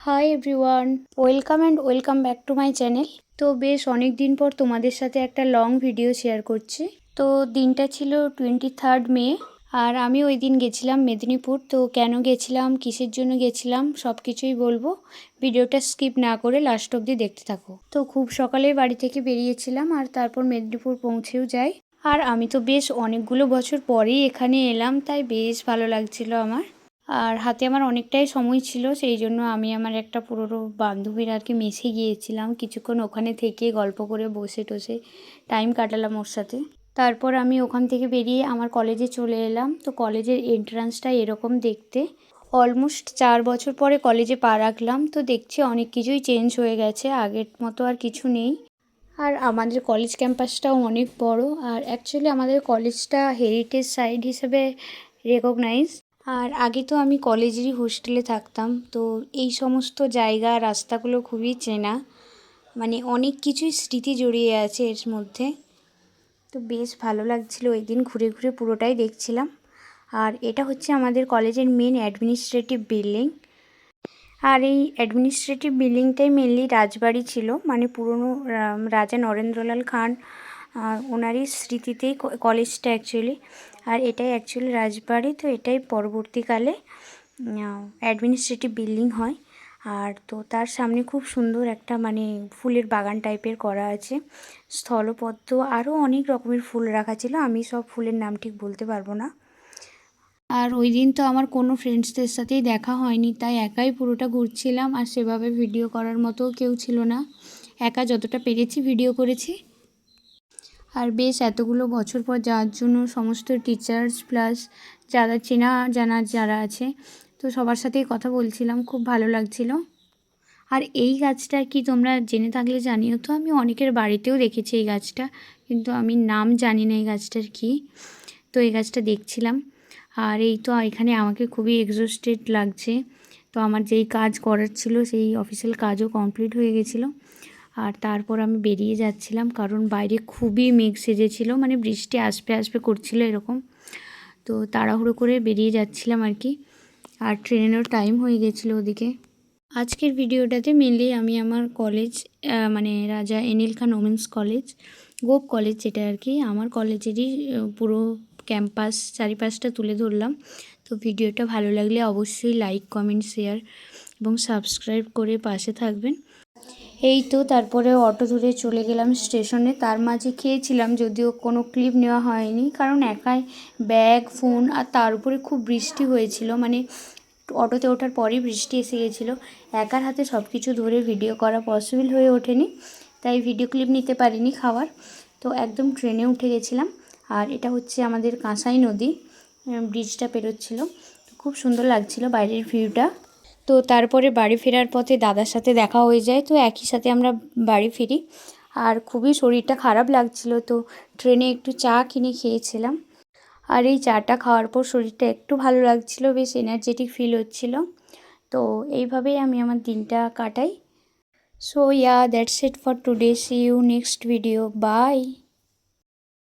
Hi everyone welcome and welcome back to my channel তো বেশ অনেক দিন পর তোমাদের সাথে একটা লং ভিডিও শেয়ার করছি। তো দিনটা ছিল টোয়েন্টি থার্ড মে আর আমি ওই দিন গেছিলাম মেদিনীপুর। তো কেন গেছিলাম, কিসের জন্য গেছিলাম সব কিছুই বলব। ভিডিওটা স্কিপ না করে লাস্ট অবধি দেখতে থাকো। তো খুব সকালে বাড়ি থেকে বেরিয়েছিলাম, আর তারপর মেদিনীপুর পৌঁছেও যাই। আর আমি তো বেশ অনেকগুলো বছর পরেই এখানে এলাম, তাই বেশ ভালো লাগছিল আমার। আর হাতে আমার অনেকটাই সময় ছিল, সেই জন্য আমি আমার একটা পুরনো বান্ধবীর আর কি মেসে গিয়েছিলাম। কিছুক্ষণ ওখানে থেকে গল্প করে বসে টসে টাইম কাটালাম ওর সাথে। তারপর আমি ওখান থেকে বেরিয়ে আমার কলেজে চলে এলাম। তো কলেজের এন্ট্রান্সটা এরকম দেখতে। অলমোস্ট চার বছর পরে কলেজে পা রাখলাম। তো দেখছি অনেক কিছুই চেঞ্জ হয়ে গেছে, আগের মতো আর কিছু নেই। আর আমাদের কলেজ ক্যাম্পাসটাও অনেক বড়। আর অ্যাকচুয়ালি আমাদের কলেজটা হেরিটেজ সাইট হিসেবে রেকগনাইজ আর আগে তো আমি কলেজেরই হোস্টেলে থাকতাম, তো এই সমস্ত জায়গা, রাস্তাগুলো খুবই চেনা। মানে অনেক কিছুই স্মৃতি জড়িয়ে আছে এর মধ্যে। তো বেশ ভালো লাগছিল ওই দিন ঘুরে ঘুরে পুরোটাই দেখছিলাম। আর এটা হচ্ছে আমাদের কলেজের মেন অ্যাডমিনিস্ট্রেটিভ বিল্ডিং আর এই অ্যাডমিনিস্ট্রেটিভ বিল্ডিংটাই মেনলি রাজবাড়ি ছিল মানে পুরনো রাজা নরেন্দ্রলাল খান আহ, ওনারই স্মৃতিতেই কলেজটা অ্যাকচুয়ালি আর এটাই অ্যাকচুয়ালি রাজবাড়ি তো এটাই পরবর্তীকালে অ্যাডমিনিস্ট্রেটিভ বিল্ডিং হয়। আর তো তার সামনে খুব সুন্দর একটা মানে ফুলের বাগান টাইপের করা আছে। স্থলপদ্ম আরও অনেক রকমের ফুল রাখা ছিল আমি সব ফুলের নাম ঠিক বলতে পারব না। আর ওই দিন তো আমার কোনো ফ্রেন্ডসদের সাথেই দেখা হয়নি তাই একাই পুরোটা ঘুরছিলাম আর সেভাবে ভিডিও করার মতো কেউ ছিল না। একা যতটা পেরেছি ভিডিও করেছি। আর বেশ এতগুলো বছর পর যাওয়ার জন্য সমস্ত টিচার্স প্লাস যারা চেনা জানা যারা আছে, তো সবার সাথেই কথা বলছিলাম, খুব ভালো লাগছিল। আর এই গাছটা কি তোমরা জেনে থাকলে জানিও তো, আমি অনেকের বাড়িতেও দেখেছি এই গাছটা, কিন্তু আমি নাম জানি না এই গাছটার কি। তো এই গাছটা দেখছিলাম, আর এই তো এখানে আমাকে খুবই এক্সস্টেড লাগছে। তো আমার যেই কাজ করার ছিল, সেই অফিসিয়াল কাজও কমপ্লিট হয়ে গেছিল। আর তারপর আমি বেরিয়ে যাচ্ছিলাম কারণ বাইরে খুবই মেঘ সেজেছিল মানে বৃষ্টি আসবে আসবে করছিল এরকম। তো তাড়াহুড়ো করে বেরিয়ে যাচ্ছিলাম আর কি। আর ট্রেনেরও টাইম হয়ে গেছিল ওদিকে। আজকের ভিডিওটাতে মেনলি আমি আমার কলেজ মানে রাজা এনিল খান ওমেন্স কলেজ গোপ কলেজ যেটা আর কি, আমার কলেজেরই পুরো ক্যাম্পাস চারিপাশটা তুলে ধরলাম। তো ভিডিওটা ভালো লাগলে অবশ্যই লাইক কমেন্ট শেয়ার এবং সাবস্ক্রাইব করে পাশে থাকবেন। এই তো তারপরে অটো ধরে চলে গেলাম স্টেশনে। তার মাঝে খেয়েছিলাম, যদিও কোনো ক্লিপ নেওয়া হয়নি, কারণ একাই ব্যাগ, ফোন আর তার উপরে খুব বৃষ্টি হয়েছিল। মানে অটোতে ওঠার পরেই বৃষ্টি এসে গেছিল। একার হাতে সব কিছু ধরে ভিডিও করা পসিবল হয়ে ওঠেনি, তাই ভিডিও ক্লিপ নিতে পারিনি খাওয়ার। তো একদম ট্রেনে উঠে গেছিলাম, আর এটা হচ্ছে আমাদের কাঁসাই নদী ব্রিজটা পেরোচ্ছিল। খুব সুন্দর লাগছিল বাইরের ভিউটা তো তারপরে বাড়ি ফেরার পথে দাদার সাথে দেখা হয়ে যায়, তো একই সাথে আমরা বাড়ি ফিরি। আর খুবই শরীরটা খারাপ লাগছিল, তো ট্রেনে একটু চা কিনে খেয়েছিলাম। আর এই চাটা খাওয়ার পর শরীরটা একটু ভালো লাগছিল, বেশ এনার্জেটিক ফিল হচ্ছিল। তো এইভাবেই আমি আমার দিনটা কাটাই। So yeah that's it for today see you next video bye